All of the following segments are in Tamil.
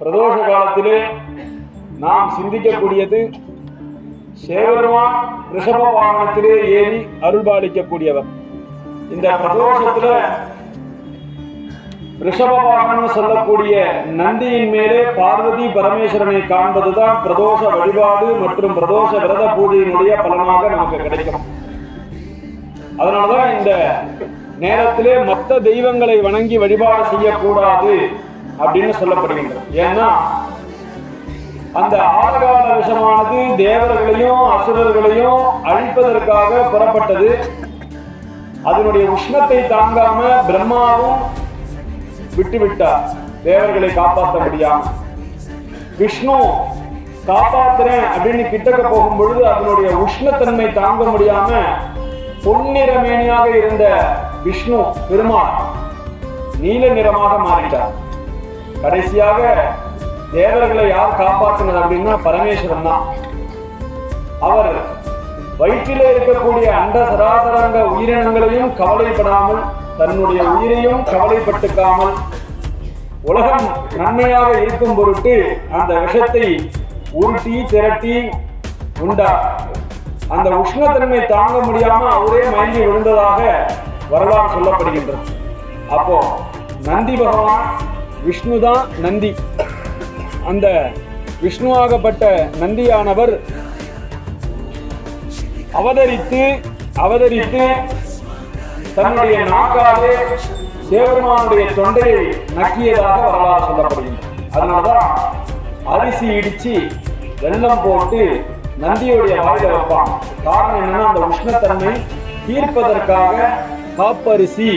பிரதோஷ காலத்திலே நாம் சிந்திக்கக்கூடியது சேவருமான் ரிஷப வாகனத்திலே ஏறி அருள்பாலிக்கக்கூடியவர். இந்த பிரதோஷத்துல ரிஷப வாகனம் சொல்லக்கூடிய நந்தியின் மேலே பார்வதி பரமேஸ்வரனை காண்பதுதான் பிரதோஷ வழிபாடு மற்றும் பிரதோஷ விரத பூஜையினுடைய பலனாக நமக்கு கிடைக்கும். அதனாலதான் இந்த நேரத்திலே மற்ற தெய்வங்களை வணங்கி வழிபாடு செய்யக்கூடாது. அப்படின்னு சொல்லப்படுகின்றது. ஏன்னா அந்த ஆழகால விஷமானது தேவர்களையும் அசுரர்களையும் அழிப்பதற்காக புறப்பட்டது. அதனுடைய உஷ்ணத்தை தாங்காம பிரம்மாவும் விட்டு விட்டார் தேவர்களை காப்பாற்ற முடியாம விஷ்ணு காப்பாத்துறேன் அப்படின்னு கிட்டக்க போகும் பொழுது அதனுடைய உஷ்ணத்தன்மை தாங்க முடியாம பொன்னிறமேனியாக இருந்த விஷ்ணு பெருமாள் நீல நிறமாக மாறிட்டார். கடைசியாக தேவர்களை யார் காப்பாற்றினது அப்படின்னா பரமேஸ்வரன் தான். அவர் வயிற்றிலே இருக்கக்கூடிய அண்ட சராசரங்க உயிரினங்களையும் கவலைப்படாமல் தன்னுடைய உயிரையும் கவலைப்பட்டுக்காமல் உலகம் நன்மையாக இருக்கும் பொருட்டு அந்த விஷத்தை உருட்டி திரட்டி உண்டார். அந்த உஷ்ணத்தன்மை தாங்க முடியாம அவரே மயங்கி விழுந்ததாக வரலாறு சொல்லப்படுகின்றது. அப்போ நந்தி பகவான் விஷ்ணு தான் நந்தி. அந்த விஷ்ணுவாகப்பட்ட நந்தியானவர் அவதரித்து அவதரித்து தன்னுடைய நாக்காலே சிவபெருமானுடைய தொண்டையை நக்கியதாக வரலாறு சொல்லப்படுகின்றது. அதனாலதான் அரிசி இடிச்சு வெள்ளம் போட்டு நந்தியுடைய வாயில வைப்பான் காரணம் என்னன்னா அந்த உஷ்ணத்தன்மை தீர்ப்பதற்காக காப்பரிசி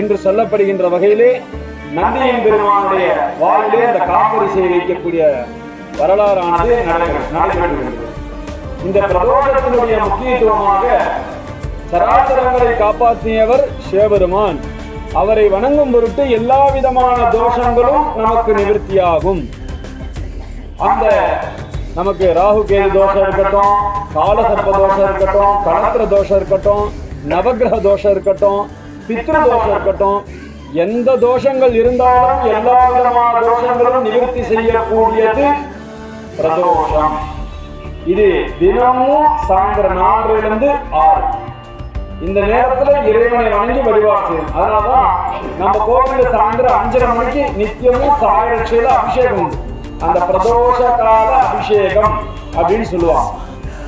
என்று சொல்லப்படுகின்ற வகையிலே நந்தியின் பெருமானுடைய வாழ்விலே அந்த செய்ய வைக்கக்கூடிய வரலாறானது நடைபெறுகிறது இந்த பிரபோதத்தினுடைய முக்கியத்துவமாக சராசரங்களை காப்பாற்றியவர் சிவபெருமான். அவரை வணங்கும் பொருட்டு எல்லா விதமான தோஷங்களும் நமக்கு நிவர்த்தியாகும். அந்த நமக்கு ராகு கேது தோஷம் இருக்கட்டும் காலசர்ப்ப தோஷம் இருக்கட்டும் கலத்திர தோஷம் இருக்கட்டும் நவக்கிரக தோஷம் இருக்கட்டும் பித்ரு தோஷம் இருக்கட்டும் எந்த தோஷங்கள் இருந்தாலும் எல்லா விதமான தோஷங்களும் நிவர்த்தி செய்யக்கூடியது பிரதோஷம். இது தினமும் சாயந்தரம் நான்குல ஆறு. இந்த நேரத்துல இறைவனை வணங்கி வழிபாடு செய்யணும். அதனாலதான் நம்ம கோவில சாயந்தரம் அஞ்சரை மணிக்கு நித்தியமும் சாயரட்சையில அபிஷேகம் உண்டு. அந்த பிரதோஷ கால அபிஷேகம் அப்படின்னு சொல்லுவாங்க.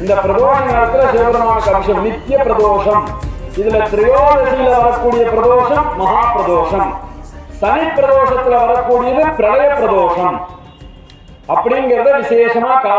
இந்த பிரதோஷ நேரத்துல சிவபெருமானுக்கு அபிஷேகம் நித்திய பிரதோஷம். இதுல திரையோதசியில வரக்கூடிய பிரதோஷம் மகா பிரதோஷம் சனி பிரதோஷத்துல வரக்கூடியது பிரளய பிரதோஷம். அப்படிங்கறத விசேஷமா கால